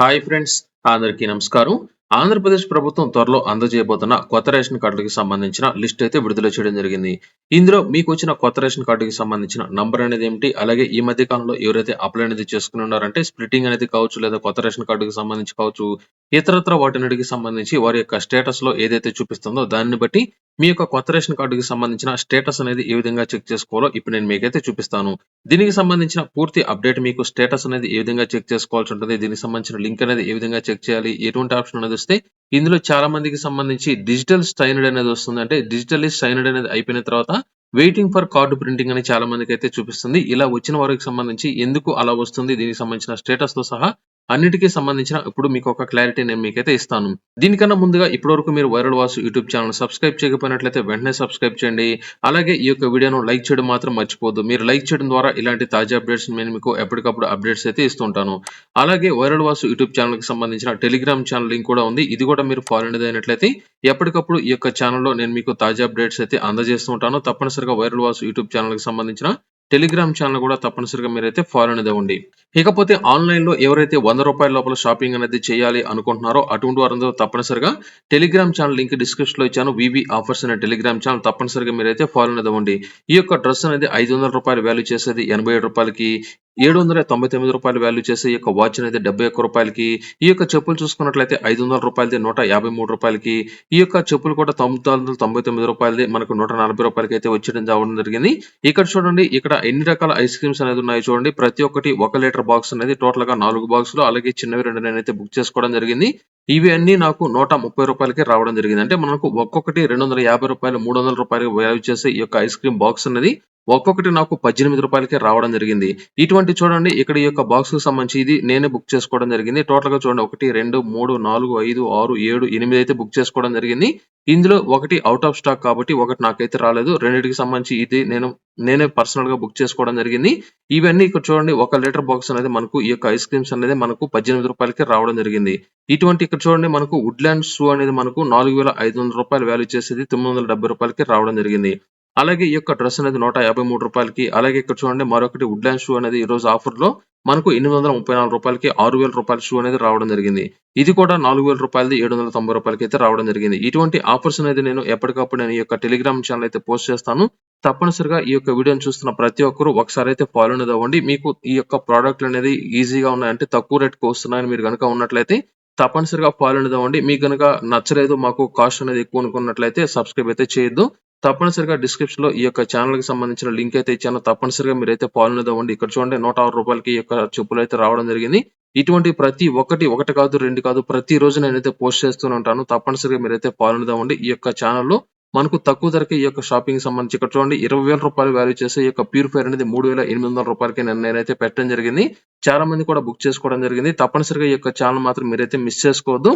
Hi friends, అందరికీ నమస్కారం. ఆంధ్రప్రదేశ్ ప్రభుత్వం త్వరలో అందజేయబోతున్న కొత్త రేషన్ కార్డులకు సంబంధించిన లిస్ట్ అయితే విడుదల చేయడం జరిగింది. ఇందులో మీకు వచ్చిన కొత్త రేషన్ కార్డుకి సంబంధించిన నంబర్ అనేది ఏమిటి? అలాగే ఈ మధ్య కాలంలో ఎవరైతే అప్లై అనేది చేసుకుని ఉన్నారంటే స్ప్లిటింగ్ అనేది కావచ్చు లేదా కొత్త రేషన్ కార్డుకి సంబంధించి కావచ్చు ఇతరత్ర వాటినటికి సంబంధించి వారి యొక్క స్టేటస్లో ఏదైతే చూపిస్తుందో దాన్ని బట్టి మీ యొక్క కొత్త రేషన్ కార్డుకి సంబంధించిన స్టేటస్ అనేది ఏ విధంగా చెక్ చేసుకోవాలో ఇప్పుడు నేను మీకైతే చూపిస్తాను. దీనికి సంబంధించిన పూర్తి అప్డేట్ మీకు స్టేటస్ అనేది ఏ విధంగా చెక్ చేసుకోవాల్సి ఉంటుంది దీనికి సంబంధించిన లింక్ అనేది ఏ విధంగా చెక్ చేయాలి ఎటువంటి ఆప్షన్ అనేది వస్తే ఇందులో చాలా మందికి సంబంధించి డిజిటల్ స్టైనడ్ అనేది వస్తుంది. అంటే డిజిటల్లీ స్టైనడ్ అనేది అయిపోయిన తర్వాత వెయిటింగ్ ఫర్ కార్డు ప్రింటింగ్ అని చాలా మందికి అయితే చూపిస్తుంది. ఇలా వచ్చిన వారికి సంబంధించి ఎందుకు అలా వస్తుంది దీనికి సంబంధించిన స్టేటస్తో సహా అన్నిటికీ సంబంధించిన ఇప్పుడు మీకు ఒక క్లారిటీ నేను మీకైతే ఇస్తాను. దీనికన్నా ముందుగా ఇప్పటివరకు మీరు viral Vasu YouTube channel subscribe చేయకపోయినట్లయితే వెంటనే సబ్స్క్రైబ్ చేయండి. అలాగే ఈ యొక్క వీడియోను లైక్ చేయడం మాత్రం మర్చిపోద్దు మీరు లైక్ చేయడం ద్వారా ఇలాంటి తాజా అప్డేట్స్ నేను మీకు ఎప్పటికప్పుడు అప్డేట్స్ అయితే ఇస్తుంటాను. అలాగే వైరల్ వాసు యూట్యూబ్ ఛానల్కి సంబంధించిన టెలిగ్రామ్ ఛానల్ లింక్ కూడా ఉంది. ఇది కూడా మీరు ఫాలో అయినట్లయితే ఎప్పటికప్పుడు ఈ యొక్క ఛానల్లో నేను మీకు తాజా అప్డేట్స్ అయితే అందజేస్తూ ఉంటాను. తప్పనిసరిగా వైరల్ వాసు యూట్యూబ్ ఛానల్కి సంబంధించిన టెలిగ్రామ్ ఛానల్ కూడా తప్పనిసరిగా మీరైతే ఫాలో అనేది అవ్వండి. ఇకపోతే ఆన్లైన్లో ఎవరైతే వంద రూపాయల లోపల షాపింగ్ అనేది చేయాలి అనుకుంటున్నారో అటువంటి వారందరూ తప్పనిసరిగా టెలిగ్రామ్ ఛానల్ లింక్ డిస్క్రిప్షన్లో ఇచ్చాను. వివి ఆఫర్స్ అనే టెలిగ్రామ్ ఛానల్ తప్పనిసరిగా మీరైతే ఫాలో అనేది అవ్వండి. ఈ యొక్క డ్రెస్ అనేది ఐదు వందల రూపాయలు వాల్యూ చేసేది ఎనభై ఏడు రూపాయలకి ఏడు వందల తొంభై తొమ్మిది రూపాయలు వాల్యూ చేసే ఈ యొక్క వాచ్ అనేది డెబ్బై ఒక్క రూపాయలకి ఈ యొక్క చెప్పులు చూసుకున్నట్లయితే ఐదు వందల రూపాయలది నూట యాభై మూడు రూపాయలకి ఈ యొక్క చెప్పులు కూడా తొమ్మిది వందల తొంభై తొమ్మిది రూపాయలది మనకు నూట నలభై రూపాయలకి అయితే వచ్చేయడం రావడం జరిగింది. ఇక్కడ చూడండి ఇక్కడ ఎన్ని రకాల ఐస్ క్రీమ్స్ అనేది ఉన్నాయి చూడండి. ప్రతి ఒక్కటి ఒక లీటర్ బాక్స్ అనేది టోటల్గా నాలుగు బాక్సులు అలాగే చిన్నవి రెండు నేనైతే బుక్ చేసుకోవడం జరిగింది. ఇవి అన్ని నాకు నూట ముప్పై రూపాయలకి రావడం జరిగింది. అంటే మనకు ఒక్కొక్కటి రెండు వందల యాభై రూపాయలు మూడు వందల రూపాయలు వాల్యూ చేసే ఈ యొక్క ఐస్ క్రీమ్ బాక్స్ అనేది ఒక్కొక్కటి నాకు పద్దెనిమిది రూపాయలకే రావడం జరిగింది. ఇటువంటి చూడండి ఇక్కడ ఈ యొక్క బాక్స్కు సంబంధించి ఇది నేనే బుక్ చేసుకోవడం జరిగింది. టోటల్గా చూడండి ఒకటి రెండు మూడు నాలుగు ఐదు ఆరు ఏడు ఎనిమిది అయితే బుక్ చేసుకోవడం జరిగింది. ఇందులో ఒకటి అవుట్ ఆఫ్ స్టాక్ కాబట్టి ఒకటి నాకైతే రాలేదు. రెండింటికి సంబంధించి ఇది నేను నేనే పర్సనల్గా బుక్ చేసుకోవడం జరిగింది. ఇవన్నీ ఇక్కడ చూడండి ఒక లీటర్ బాక్స్ అనేది మనకు ఈ యొక్క ఐస్ క్రీమ్స్ అనేది మనకు పద్దెనిమిది రూపాయలకి రావడం జరిగింది. ఇటువంటి ఇక్కడ చూడండి మనకు వుడ్లాండ్ షూ అనేది మనకు నాలుగు వేల ఐదు వందల రూపాయలు వాల్యూ చేసేది తొమ్మిది వందల డెబ్బై రూపాయలకి రావడం జరిగింది. అలాగే ఈ యొక్క డ్రెస్ అనేది నూట యాభై మూడు రూపాయలకి అలాగే ఇక్కడ చూడండి మరొకటి వుడ్లాండ్ షూ అనేది ఈ రోజు ఆఫర్లో మనకు ఎనిమిది వందల ముప్పై నాలుగు రూపాయలకి ఆరు వేల రూపాయల షూ అనేది రావడం జరిగింది. ఇది కూడా నాలుగు వేల రూపాయలది ఏడు వందల తొంభై రూపాయలకి అయితే రావడం జరిగింది. ఇటువంటి ఆఫర్స్ అనేది నేను ఎప్పటికప్పుడు నేను ఈ యొక్క టెలిగ్రామ్ ఛానల్ అయితే పోస్ట్ చేస్తాను. తప్పనిసరిగా ఈ యొక్క వీడియోని చూస్తున్న ప్రతి ఒక్కరు ఒకసారి అయితే ఫాలో అనేది అవ్వండి. మీకు ఈ యొక్క ప్రోడక్ట్లు అనేది ఈజీగా ఉన్నాయంటే తక్కువ రేట్కి వస్తున్నాయని మీరు కనుక ఉన్నట్లయితే తప్పనిసరిగా ఫాలో అనేది అవ్వండి. మీకు కనుక నచ్చలేదు మాకు కాస్ట్ అనేది ఎక్కువ అనుకున్నట్లయితే సబ్స్క్రైబ్ అయితే చేయొద్దు. తప్పనిసరిగా డిస్క్రిప్షన్లో ఈ యొక్క ఛానల్కి సంబంధించిన లింక్ అయితే ఇచ్చాను. తప్పనిసరిగా మీరైతే అయితే అనేది అవ్వండి ఇక్కడ చూడండి నూట ఆరు రూపాయలకి ఈ యొక్క చెప్పులు అయితే రావడం జరిగింది. ఇటువంటి ప్రతి ఒక్కటి ఒకటి కాదు రెండు కాదు ప్రతి రోజు నేనైతే పోస్ట్ చేస్తూనే ఉంటాను. తప్పనిసరిగా మీరైతే అయితే అనేది అవ్వండి ఈ యొక్క ఛానల్లో మనకు తక్కువ ధరకే ఈ యొక్క షాపింగ్ సంబంధించి ఇక్కడ చూడండి ఇరవై వేల రూపాయలు వాల్యూ చేసే ఈ యొక్క ప్యూరిఫైర్ అనేది మూడు వేల ఎనిమిది వందల రూపాయలకి నేను నేనైతే పెట్టడం జరిగింది. చాలా మంది కూడా బుక్ చేసుకోవడం జరిగింది. తప్పనిసరిగా ఈ యొక్క ఛానల్ మాత్రం మీరైతే మిస్ చేసుకోవద్దు.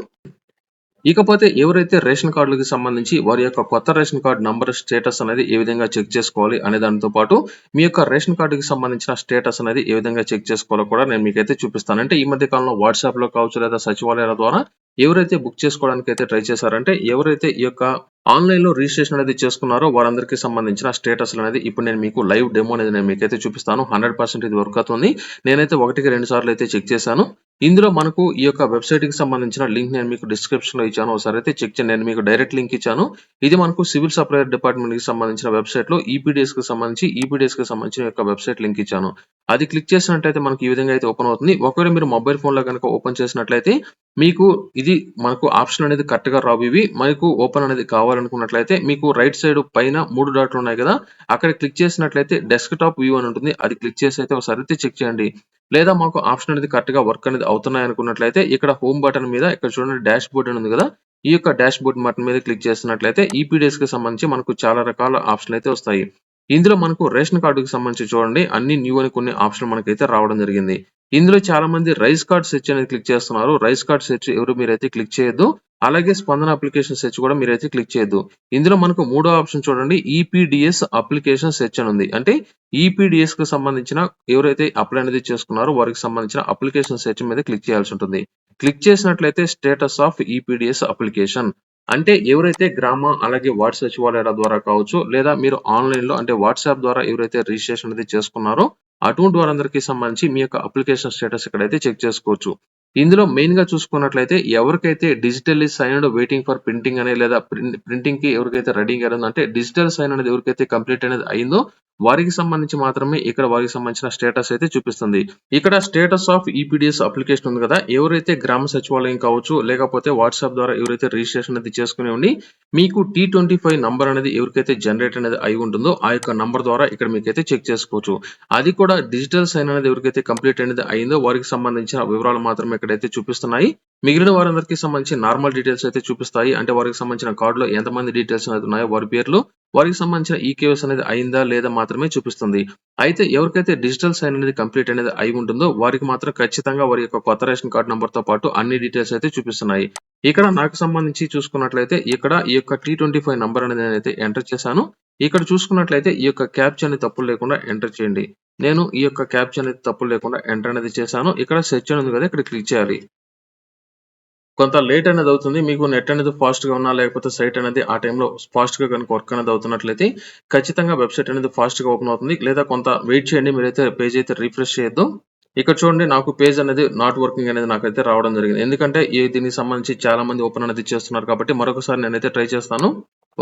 ఇకపోతే ఎవరైతే రేషన్ కార్డులకు సంబంధించి వారి యొక్క కొత్త రేషన్ కార్డు నంబర్ స్టేటస్ అనేది ఏ విధంగా చెక్ చేసుకోవాలి అనే దానితో పాటు మీ యొక్క రేషన్ కార్డుకి సంబంధించిన స్టేటస్ అనేది ఏ విధంగా చెక్ చేసుకోవాలో కూడా నేను మీకైతే చూపిస్తాను. అంటే ఈ మధ్య కాలంలో వాట్సాప్లో కావచ్చు లేదా సచివాలయాల ద్వారా ఎవరైతే బుక్ చేసుకోవడానికి అయితే ట్రై చేశారంటే ఎవరైతే ఈ యొక్క ఆన్లైన్లో రిజిస్ట్రేషన్ అనేది చేసుకున్నారో వారందరికీ సంబంధించిన స్టేటస్ అనేది ఇప్పుడు నేను మీకు లైవ్ డెమో అనేది నేను మీకైతే చూపిస్తాను. హండ్రెడ్ పర్సెంట్ ఇది వర్క్ అవుతుంది. నేనైతే ఒకటికి రెండు సార్లు అయితే చెక్ చేశాను. ఇందులో మనకు ఈ యొక్క వెబ్సైట్కి సంబంధించిన లింక్ నేను మీకు డిస్క్రిప్షన్లో ఇచ్చాను. ఒకసారి అయితే చెక్ చేయండి. నేను మీకు డైరెక్ట్ లింక్ ఇచ్చాను. ఇది మనకు సివిల్ సప్లైయర్ డిపార్ట్మెంట్కి సంబంధించిన వెబ్సైట్లో ఈపీడిఎస్కి సంబంధించి ఈపీడిఎస్కి సంబంధించిన యొక్క వెబ్సైట్ లింక్ ఇచ్చాను. అది క్లిక్ చేసినట్లయితే మనకి ఈ విధంగా అయితే ఓపెన్ అవుతుంది. ఒకవేళ మీరు మొబైల్ ఫోన్లో కనుక ఓపెన్ చేసినట్లయితే మీకు ఇది మనకు ఆప్షన్ అనేది కరెక్ట్గా రావు. ఇవి మనకు ఓపెన్ అనేది కావాలనుకున్నట్లయితే మీకు రైట్ సైడ్ పైన మూడు డాట్లు ఉన్నాయి కదా అక్కడ క్లిక్ చేసినట్లయితే డెస్క్ టాప్ వ్యూ అని ఉంటుంది. అది క్లిక్ చేసి అయితే ఒకసారి అయితే చెక్ చేయండి. లేదా మాకు ఆప్షన్ అనేది కరెక్ట్గా వర్క్ అనేది అవుతున్నాయి అనుకున్నట్లయితే ఇక్కడ హోమ్ బటన్ మీద ఇక్కడ చూడండి డాష్ బోర్డ్ అని ఉంది కదా ఈ యొక్క డాష్ బోర్డ్ బటన్ మీద క్లిక్ చేసినట్లయితే ఈపీడిఎస్కి సంబంధించి మనకు చాలా రకాల ఆప్షన్ అయితే వస్తాయి. ఇందులో మనకు రేషన్ కార్డుకి సంబంధించి చూడండి అన్ని న్యూ అని కొన్ని ఆప్షన్ మనకైతే రావడం జరిగింది. ఇందులో చాలా మంది రైస్ కార్డ్ సెర్చ్ అనేది క్లిక్ చేస్తున్నారు. రైస్ కార్డ్ సెర్చ్ ఎవరు మీరైతే క్లిక్ చేయొద్దు అలాగే స్పందన అప్లికేషన్ సెర్చ్ కూడా మీరైతే క్లిక్ చేయొద్దు. ఇందులో మనకు మూడో ఆప్షన్ చూడండి. ఈపీడిఎస్ అప్లికేషన్ సెర్చ్ అని ఉంది. అంటే ఈపీడిఎస్కి సంబంధించిన ఎవరైతే అప్లై అనేది చేసుకున్నారో వారికి సంబంధించిన అప్లికేషన్ సెర్చ్ మీద క్లిక్ చేయాల్సి ఉంటుంది. క్లిక్ చేసినట్లయితే స్టేటస్ ఆఫ్ ఈపీడిఎస్ అప్లికేషన్. అంటే ఎవరైతే గ్రామ అలాగే వార్డ్ సచివాలయాల ద్వారా కావచ్చు లేదా మీరు ఆన్లైన్లో అంటే వాట్సాప్ ద్వారా ఎవరైతే రిజిస్ట్రేషన్ అనేది చేసుకున్నారో అటువంటి వారందరికీ సంబంధించి మీ యొక్క అప్లికేషన్ స్టేటస్ ఇక్కడైతే చెక్ చేసుకోవచ్చు. ఇందులో మెయిన్గా చూసుకున్నట్లయితే ఎవరికైతే digitally signed waiting for printing అనే లేదా ప్రింటింగ్కి ఎవరికైతే రెడీ అయిందో అంటే డిజిటల్ సైన్ అనేది ఎవరికైతే కంప్లీట్ అనేది అయిందో వారికి సంబంధించి మాత్రమే ఇక్కడ వారికి సంబంధించిన స్టేటస్ అయితే చూపిస్తుంది. ఇక్కడ స్టేటస్ ఆఫ్ ఈపీడిఎస్ అప్లికేషన్ ఉంది కదా. ఎవరైతే గ్రామ సచివాలయం కావచ్చు లేకపోతే వాట్సాప్ ద్వారా ఎవరైతే రిజిస్ట్రేషన్ అనేది చేసుకుని ఉండి మీకు టీ ట్వంటీ ఫైవ్ నంబర్ అనేది ఎవరికైతే జనరేట్ అనేది అయి ఉంటుందో ఆ యొక్క నంబర్ ద్వారా ఇక్కడ మీకైతే చెక్ చేసుకోవచ్చు. అది కూడా డిజిటల్ సైన్ అనేది ఎవరికైతే కంప్లీట్ అనేది అయిందో వారికి సంబంధించిన వివరాలు మాత్రమే ఇక్కడైతే చూపిస్తున్నాయి. మిగిలిన వారందరికీ సంబంధించి నార్మల్ డీటెయిల్స్ అయితే చూపిస్తాయి. అంటే వారికి సంబంధించిన కార్డులో ఎంతమంది డీటెయిల్స్ అనేది ఉన్నాయో వారి పేర్లు వారికి సంబంధించిన ఈకేఎస్ అనేది అయిందా లేదా మాత్రమే చూపిస్తుంది. అయితే ఎవరికైతే డిజిటల్ సైన్ అనేది కంప్లీట్ అనేది అయి ఉంటుందో వారికి మాత్రం ఖచ్చితంగా వారి యొక్క కొత్త రేషన్ కార్డు నంబర్తో పాటు అన్ని డీటెయిల్స్ అయితే చూపిస్తున్నాయి. ఇక్కడ నాకు సంబంధించి చూసుకున్నట్లయితే ఇక్కడ ఈ యొక్క టీ ట్వంటీ ఫైవ్ నంబర్ అనేది నేనైతే ఎంటర్ చేశాను. ఇక్కడ చూసుకున్నట్లయితే ఈ యొక్క క్యాప్చ్ అనేది తప్పులు లేకుండా ఎంటర్ చేయండి. నేను ఈ యొక్క క్యాప్చ్ అనేది తప్పులు లేకుండా ఎంటర్ అనేది చేశాను. ఇక్కడ సెర్చ్ అనేది ఉంది కదా ఇక్కడ క్లిక్ చేయాలి. కొంత లేట్ అనేది అవుతుంది. మీకు నెట్ అనేది ఫాస్ట్గా ఉన్నా లేకపోతే సైట్ అనేది ఆ టైంలో ఫాస్ట్గా కనుక వర్క్ అనేది అవుతున్నట్లయితే ఖచ్చితంగా వెబ్సైట్ అనేది ఫాస్ట్గా ఓపెన్ అవుతుంది. లేదా కొంత వెయిట్ చేయండి మీరైతే పేజ్ అయితే రిఫ్రెష్ చేయొద్దు. ఇక్కడ చూడండి నాకు పేజ్ అనేది నాట్ వర్కింగ్ అనేది నాకైతే రావడం జరిగింది. ఎందుకంటే ఈ దీనికి సంబంధించి చాలా మంది ఓపెన్ అనేది చేస్తున్నారు కాబట్టి మరొకసారి నేనైతే ట్రై చేస్తాను.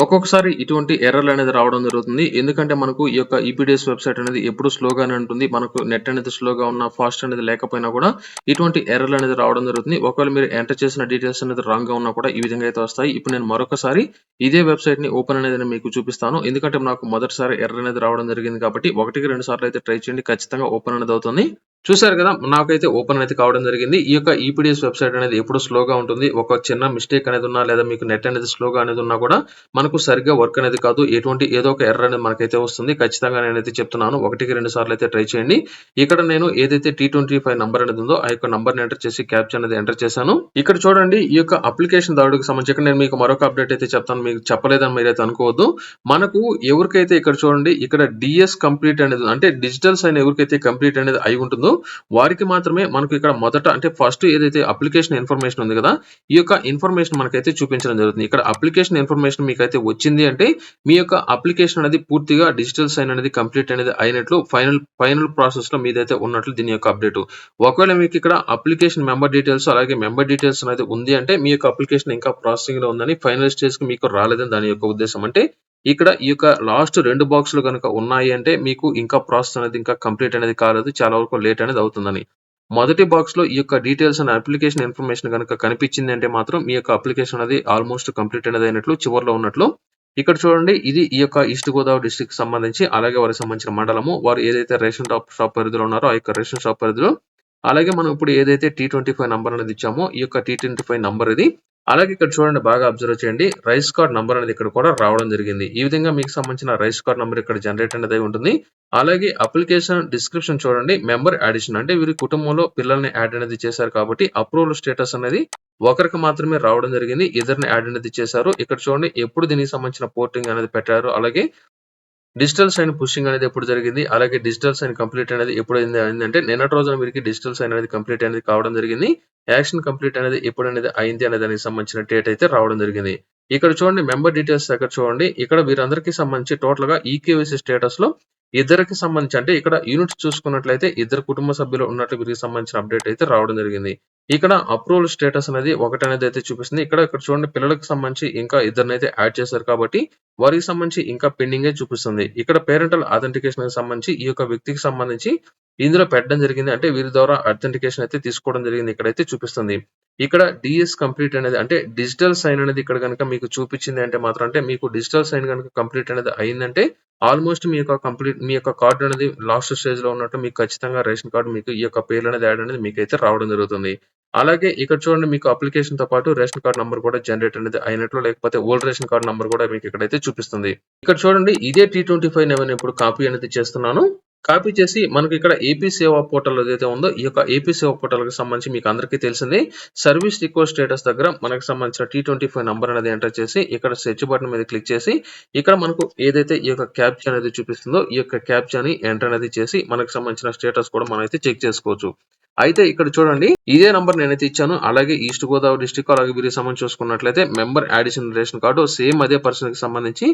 ఒక్కొక్కసారి ఇటువంటి ఎర్రర్లు అనేది రావడం జరుగుతుంది. ఎందుకంటే మనకు ఈ యొక్క ఈపీడిఎస్ వెబ్సైట్ అనేది ఎప్పుడు స్లోగానే ఉంటుంది. మనకు నెట్ అనేది స్లోగా ఉన్నా ఫాస్ట్ అనేది లేకపోయినా కూడా ఇటువంటి ఎర్రర్లు అనేది రావడం జరుగుతుంది. ఒకవేళ మీరు ఎంటర్ చేసిన డీటెయిల్స్ అనేది రాంగ్గా ఉన్నా కూడా ఈ విధంగా అయితే వస్తాయి. ఇప్పుడు నేను మరొకసారి ఇదే వెబ్సైట్ని ఓపెన్ అనేది నేను మీకు చూపిస్తాను. ఎందుకంటే నాకు మొదటిసారి ఎర్ర అనేది రావడం జరిగింది కాబట్టి ఒకటికి రెండు సార్లు అయితే ట్రై చేయండి. ఖచ్చితంగా ఓపెన్ అనేది అవుతుంది. చూసారు కదా నాకైతే ఓపెన్ అయితే కావడం జరిగింది. ఈ యొక్క ఈపీడిఎస్ వెబ్సైట్ అనేది ఎప్పుడు స్లోగా ఉంటుంది. ఒక చిన్న మిస్టేక్ అనేది ఉన్నా లేదా మీకు నెట్ అనేది స్లోగా అనేది ఉన్నా కూడా మనకు సరిగ్గా వర్క్ అనేది కాదు. ఎటువంటి ఏదో ఒక ఎర్ర అనేది మనకైతే వస్తుంది. ఖచ్చితంగా నేనైతే చెప్తున్నాను. ఒకటికి రెండు సార్లు అయితే ట్రై చేయండి. ఇక్కడ నేను ఏదైతే టీ ట్వంటీ ఫైవ్ నంబర్ అనేది ఉందో ఆ యొక్క నంబర్ని ఎంటర్ చేసి క్యాప్చర్ అనేది ఎంటర్ చేశాను. ఇక్కడ చూడండి ఈ యొక్క అప్లికేషన్ దాడుకి సంబంధించి నేను మీకు మరొక అప్డేట్ అయితే చెప్తాను. మీకు చెప్పలేదని మీరైతే అనుకోవద్దు. మనకు ఎవరికైతే ఇక్కడ చూడండి ఇక్కడ డిఎస్ కంప్లీట్ అనేది అంటే డిజిటల్ సైన్ ఎవరికైతే కంప్లీట్ అనేది అయి ఉంటుందో వారికి మాత్రమే మనకు ఇక్కడ మొదట అంటే ఫస్ట్ ఏదైతే అప్లికేషన్ ఇన్ఫర్మేషన్ ఉంది కదా ఈ యొక్క ఇన్ఫర్మేషన్ మనకైతే చూపించడం జరుగుతుంది. ఇక్కడ అప్లికేషన్ ఇన్ఫర్మేషన్ మీకైతే వచ్చింది అంటే మీ యొక్క అప్లికేషన్ అనేది పూర్తిగా డిజిటల్ సైన్ అనేది కంప్లీట్ అనేది అయినట్లు ఫైనల్ ఫైనల్ ప్రాసెస్లో మీదైతే ఉన్నట్లు దీని యొక్క అప్డేట్ ఒకవేళ మీకు ఇక్కడ అప్లికేషన్ మెంబర్ డీటెయిల్స్ అలాగే మెంబర్ డీటెయిల్స్ అనేది ఉంది అంటే మీ యొక్క అప్లికేషన్ ఇంకా ప్రాసెసింగ్లో ఉందని ఫైనల్ స్టేజ్కి మీకు రాలేదని దాని యొక్క ఉద్దేశం. అంటే ఇక్కడ ఈ యొక్క లాస్ట్ రెండు బాక్సులు కనుక ఉన్నాయి అంటే మీకు ఇంకా ప్రాసెస్ అనేది ఇంకా కంప్లీట్ అనేది కాలేదు చాలా వరకు లేట్ అనేది అవుతుందని. మొదటి బాక్స్లో ఈ యొక్క డీటెయిల్స్ అండ్ అప్లికేషన్ ఇన్ఫర్మేషన్ కనుక కనిపించింది అంటే మాత్రం మీ యొక్క అప్లికేషన్ అనేది ఆల్మోస్ట్ కంప్లీట్ అనేది అయినట్లు చివరిలో ఉన్నట్లు. ఇక్కడ చూడండి ఇది ఈ యొక్క ఈస్ట్ గోదావరి డిస్ట్రిక్ట్ సంబంధించి అలాగే వారికి సంబంధించిన మండలము. వారు ఏదైతే రేషన్ షాప్ షాప్ పరిధిలో ఉన్నారో ఆ యొక్క రేషన్ షాప్ పరిధిలో అలాగే మనం ఇప్పుడు ఏదైతే టీ ట్వంటీ ఫైవ్ నంబర్ అనేది ఇచ్చామో ఈ యొక్క టీ ట్వంటీ ఫైవ్ నంబర్ ఇది. అలాగే ఇక్కడ చూడండి బాగా అబ్జర్వ్ చేయండి. రైస్ కార్డ్ నంబర్ అనేది ఇక్కడ కూడా రావడం జరిగింది. ఈ విధంగా మీకు సంబంధించిన రైస్ కార్డ్ నంబర్ ఇక్కడ జనరేట్ అనేది ఉంటుంది. అలాగే అప్లికేషన్ డిస్క్రిప్షన్ చూడండి మెంబర్ అడిషన్ అంటే వీరి కుటుంబంలో పిల్లల్ని యాడ్ అనేది చేశారు కాబట్టి అప్రూవల్ స్టేటస్ అనేది ఒకరికి మాత్రమే రావడం జరిగింది. ఇద్దరిని యాడ్ అనేది చేశారు. ఇక్కడ చూడండి ఎప్పుడు దీనికి సంబంధించిన పోర్టింగ్ అనేది పెట్టారు. అలాగే డిజిటల్ సైన్ పుషింగ్ అనేది ఎప్పుడు జరిగింది? అలాగే డిజిటల్ సైన్ కంప్లీట్ అనేది ఎప్పుడు అయింది? అంటే నిన్నటి రోజున వీరికి డిజిటల్ సైన్ అనేది కంప్లీట్ అనేది కావడం జరిగింది. యాక్షన్ కంప్లీట్ అనేది ఎప్పుడు అనేది అయింది అనే దానికి సంబంధించిన డేట్ అయితే రావడం జరిగింది. ఇక్కడ చూడండి మెంబర్ డీటెయిల్స్ దగ్గర చూడండి. ఇక్కడ వీరందరికీ సంబంధించి టోటల్గా ఈకేవీసీ స్టేటస్లో ఇద్దరికి సంబంధించి అంటే ఇక్కడ యూనిట్స్ చూసుకున్నట్లయితే ఇద్దరు కుటుంబ సభ్యులు ఉన్నట్లు వీరికి సంబంధించిన అప్డేట్ అయితే రావడం జరిగింది. ఇక్కడ అప్రూవల్ స్టేటస్ అనేది ఒకటి అనేది అయితే చూపిస్తుంది. ఇక్కడ ఇక్కడ చూడండి పిల్లలకు సంబంధించి ఇంకా ఇద్దరిని అయితే యాడ్ చేశారు కాబట్టి వారికి సంబంధించి ఇంకా పెండింగే చూపిస్తుంది. ఇక్కడ పేరెంటల్ అథెంటికేషన్ సంబంధించి ఈ యొక్క వ్యక్తికి సంబంధించి ఇందులో పెట్టడం జరిగింది. అంటే వీరి ద్వారా అథెంటికేషన్ అయితే తీసుకోవడం జరిగింది. ఇక్కడైతే చూపిస్తుంది. ఇక్కడ డిఎస్ కంప్లీట్ అనేది అంటే డిజిటల్ సైన్ అనేది ఇక్కడ కనుక మీకు చూపించింది అంటే మాత్రం అంటే మీకు డిజిటల్ సైన్ కనుక కంప్లీట్ అనేది అయిందంటే ఆల్మోస్ట్ మీ యొక్క కంప్లీట్ మీ యొక్క కార్డు అనేది లాస్ట్ స్టేజ్లో ఉన్నట్టు మీకు ఖచ్చితంగా రేషన్ కార్డు మీకు ఈ యొక్క పేర్లు అనేది యాడ్ అనేది మీకు అయితే రావడం జరుగుతుంది. అలాగే ఇక్కడ చూడండి మీకు అప్లికేషన్తో పాటు రేషన్ కార్డు నంబర్ కూడా జనరేట్ అనేది అయినట్లు లేకపోతే ఓల్డ్ రేషన్ కార్డు నంబర్ కూడా మీకు ఇక్కడైతే చూపిస్తుంది. ఇక్కడ చూడండి ఇదే టీ ట్వంటీ ఫైవ్ నేను ఇప్పుడు కాపీ అనేది చేస్తున్నాను. కాపీ చేసి మనకి ఇక్కడ ఏపీ సేవా పోర్టల్ ఏదైతే ఉందో ఈ యొక్క ఏపీ సేవా పోర్టల్కి సంబంధించి మీకు అందరికీ తెలిసింది. సర్వీస్ రిక్వెస్ట్ స్టేటస్ దగ్గర మనకు సంబంధించిన టీ ట్వంటీ ఫైవ్ నెంబర్ అనేది ఎంటర్ చేసి ఇక్కడ సెర్చ్ బటన్ మీద క్లిక్ చేసి ఇక్కడ మనకు ఏదైతే ఈ యొక్క క్యాప్చర్ అనేది చూపిస్తుందో ఈ యొక్క క్యాప్చర్ని ఎంటర్ అనేది చేసి మనకు సంబంధించిన స్టేటస్ కూడా మనం అయితే చెక్ చేసుకోవచ్చు. అయితే ఇక్కడ చూడండి ఇదే నంబర్ నేనైతే ఇచ్చాను. అలాగే ఈస్ట్ గోదావరి డిస్టిక్ అలాగే వీరికి సంబంధించి చూసుకున్నట్లయితే member addition ration card same అదే పర్సన్కి సంబంధించి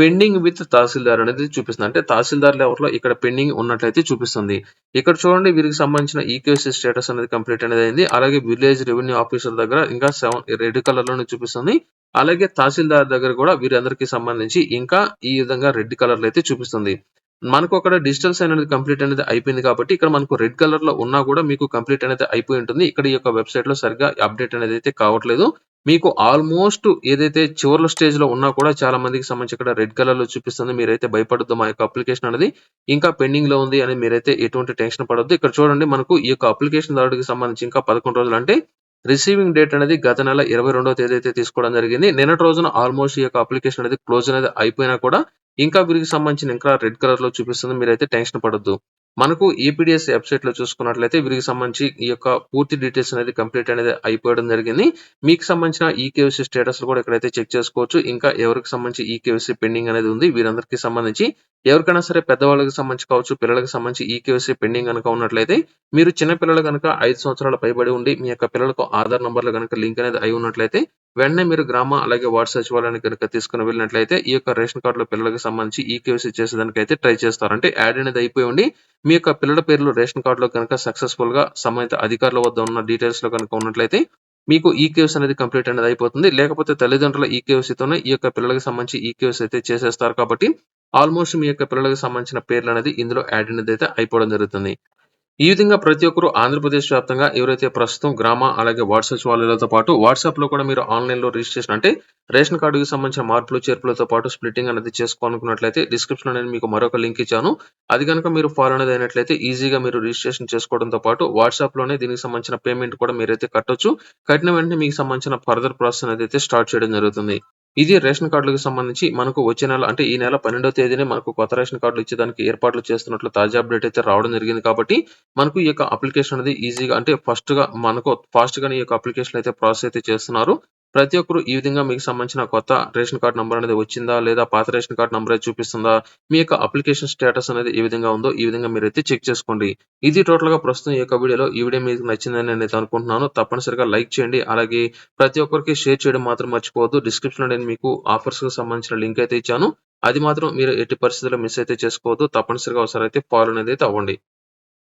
పెండింగ్ విత్ తహసీల్దార్ అనేది చూపిస్తుంది. అంటే తహసీల్దార్ లెవెల్లో ఇక్కడ పెండింగ్ ఉన్నట్లయితే చూపిస్తుంది. ఇక్కడ చూడండి వీరికి సంబంధించిన ఈకేవైసీ స్టేటస్ అనేది కంప్లీట్ అనేది అయింది. అలాగే విలేజ్ రెవెన్యూ ఆఫీసర్ దగ్గర ఇంకా సెవెన్ రెడ్ కలర్లోనే చూపిస్తుంది. అలాగే తహసీల్దార్ దగ్గర కూడా వీరందరికీ సంబంధించి ఇంకా ఈ విధంగా రెడ్ కలర్లో అయితే చూపిస్తుంది. మనకు అక్కడ డిజిటల్ సైన్ అనేది కంప్లీట్ అనేది అయిపోయింది కాబట్టి ఇక్కడ మనకు రెడ్ కలర్లో ఉన్నా కూడా మీకు కంప్లీట్ అనేది అయిపోయి ఉంటుంది. ఇక్కడ ఈ యొక్క వెబ్సైట్లో సరిగ్గా అప్డేట్ అనేది అయితే కావట్లేదు. మీకు ఆల్మోస్ట్ ఏదైతే చివర్ల స్టేజ్లో ఉన్నా కూడా చాలా మందికి సంబంధించి ఇక్కడ రెడ్ కలర్లో చూపిస్తుంది. మీరైతే భయపడద్దు మా యొక్క అప్లికేషన్ అనేది ఇంకా పెండింగ్లో ఉంది అని మీరైతే ఎటువంటి టెన్షన్ పడొద్దు. ఇక్కడ చూడండి మనకు ఈ యొక్క అప్లికేషన్ దారుడికి సంబంధించి ఇంకా 11 రోజులు అంటే రిసీవింగ్ డేట్ అనేది గత నెల 22వ తేదీ అయితే తీసుకోవడం జరిగింది. నిన్నటి రోజున ఆల్మోస్ట్ ఈ యొక్క అప్లికేషన్ అనేది క్లోజ్ అనేది అయిపోయినా కూడా ఇంకా వీరికి సంబంధించిన ఇంకా రెడ్ కలర్లో చూపిస్తుంది. మీరైతే టెన్షన్ పడొద్దు. మనకు ఏపీడిఎస్ వెబ్సైట్లో చూసుకున్నట్లయితే వీరికి సంబంధించి ఈ యొక్క పూర్తి డీటెయిల్స్ అనేది కంప్లీట్ అనేది అయిపోవడం జరిగింది. మీకు సంబంధించిన ఈకేవైసీ స్టేటస్ కూడా ఇక్కడైతే చెక్ చేసుకోవచ్చు. ఇంకా ఎవరికి సంబంధించి ఈకేవైసీ పెండింగ్ అనేది ఉంది. వీరందరికీ సంబంధించి ఎవరికైనా సరే పెద్దవాళ్ళకి సంబంధించి కావచ్చు, పిల్లలకు సంబంధించి ఈకేవైసీ పెండింగ్ కనుక ఉన్నట్లయితే మీరు చిన్న పిల్లలు కనుక ఐదు సంవత్సరాల పైబడి ఉండి మీ యొక్క పిల్లలకు ఆధార్ నంబర్‌లు గనుక లింక్ అనేది అయి ఉన్నట్లయితే వెంటనే మీరు గ్రామ అలాగే వార్డు సచివాలయానికి గనుక తీసుకుని వెళ్ళినట్లయితే ఈ యొక్క రేషన్ కార్డులో పిల్లలకు సంబంధించి ఈ కేవ్స్ చేసేదానికైతే ట్రై చేస్తారు. అంటే యాడ్ అనేది అయిపోయి ఉండి మీ యొక్క పిల్లల పేర్లు రేషన్ కార్డులో కనుక సక్సెస్‌ఫుల్గా సంబంధిత అధికారుల వద్ద ఉన్న డీటెయిల్స్లో కనుక ఉన్నట్లయితే మీకు ఈ కేవ్స్ అనేది కంప్లీట్ అనేది అయిపోతుంది. లేకపోతే తల్లిదండ్రుల ఈ ఈకేవైసీతోనే ఈ యొక్క పిల్లలకు సంబంధించి ఈ కేవ్స్ అయితే చేసేస్తారు కాబట్టి ఆల్మోస్ట్ మీ యొక్క పిల్లలకు సంబంధించిన పేర్లు అనేది ఇందులో యాడ్ అనేది అయితే అయిపోవడం జరుగుతుంది. ఈ విధంగా ప్రతి ఒక్కరు ఆంధ్రప్రదేశ్ వ్యాప్తంగా ఎవరైతే ప్రస్తుతం గ్రామ అలాగే వార్డ్ సచివాలయాలతో పాటు వాట్సాప్లో కూడా మీరు ఆన్లైన్లో రిజిస్ట్రేషన్ అంటే రేషన్ కార్డుకి సంబంధించిన మార్పులు చేర్పులతో పాటు స్ప్లిట్టింగ్ అనేది చేసుకోవాలనుకున్నట్లయితే డిస్క్రిప్షన్లో నేను మీకు మరొక లింక్ ఇచ్చాను. అది గనుక మీరు ఫాలో అనేది అయినట్లయితే ఈజీగా మీరు రిజిస్ట్రేషన్ చేసుకోవడంతో పాటు వాట్సాప్లోనే దీనికి సంబంధించిన పేమెంట్ కూడా మీరైతే కట్టొచ్చు. కట్టిన వెంటనే మీకు సంబంధించిన ఫర్దర్ ప్రాసెస్ అనేది అయితే స్టార్ట్ చేయడం జరుగుతుంది. ఇది రేషన్ కార్డులకు సంబంధించి మనకు వచ్చే నెల అంటే ఈ నెల 12వ తేదీనే మనకు కొత్త రేషన్ కార్డులు ఇచ్చేదానికి ఏర్పాట్లు చేస్తున్నట్లు తాజా అప్డేట్ అయితే రావడం జరిగింది కాబట్టి మనకు ఈ యొక్క అప్లికేషన్ అనేది ఈజీగా అంటే ఫస్ట్గా మనకు ఫాస్ట్గా ఈ యొక్క అప్లికేషన్ అయితే ప్రాసెస్ అయితే చేస్తున్నారు. ప్రతి ఒక్కరు ఈ విధంగా మీకు సంబంధించిన కొత్త రేషన్ కార్డ్ నంబర్ అనేది వచ్చిందా? లేదా పాత రేషన్ కార్డ్ నెంబర్ చూపిస్తుందా? మీ యొక్క అప్లికేషన్ స్టేటస్ అనేది ఏ విధంగా ఉందో ఈ విధంగా మీరైతే చెక్ చేసుకోండి. ఇది టోటల్గా ప్రస్తుతం ఈ యొక్క వీడియోలో ఈ వీడియో మీకు నచ్చిందని నేను అనుకుంటున్నాను. తప్పనిసరిగా లైక్ చేయండి. అలాగే ప్రతి ఒక్కరికి షేర్ చేయడం మాత్రం మర్చిపోవద్దు. డిస్క్రిప్షన్లో నేను మీకు ఆఫర్స్కి సంబంధించిన లింక్ అయితే ఇచ్చాను. అది మాత్రం మీరు ఎట్టి పరిస్థితుల్లో మిస్ అయితే చేసుకోవద్దు. తప్పనిసరిగా ఒకసారి అయితే ఫాలో అనేది అయితే అవ్వండి.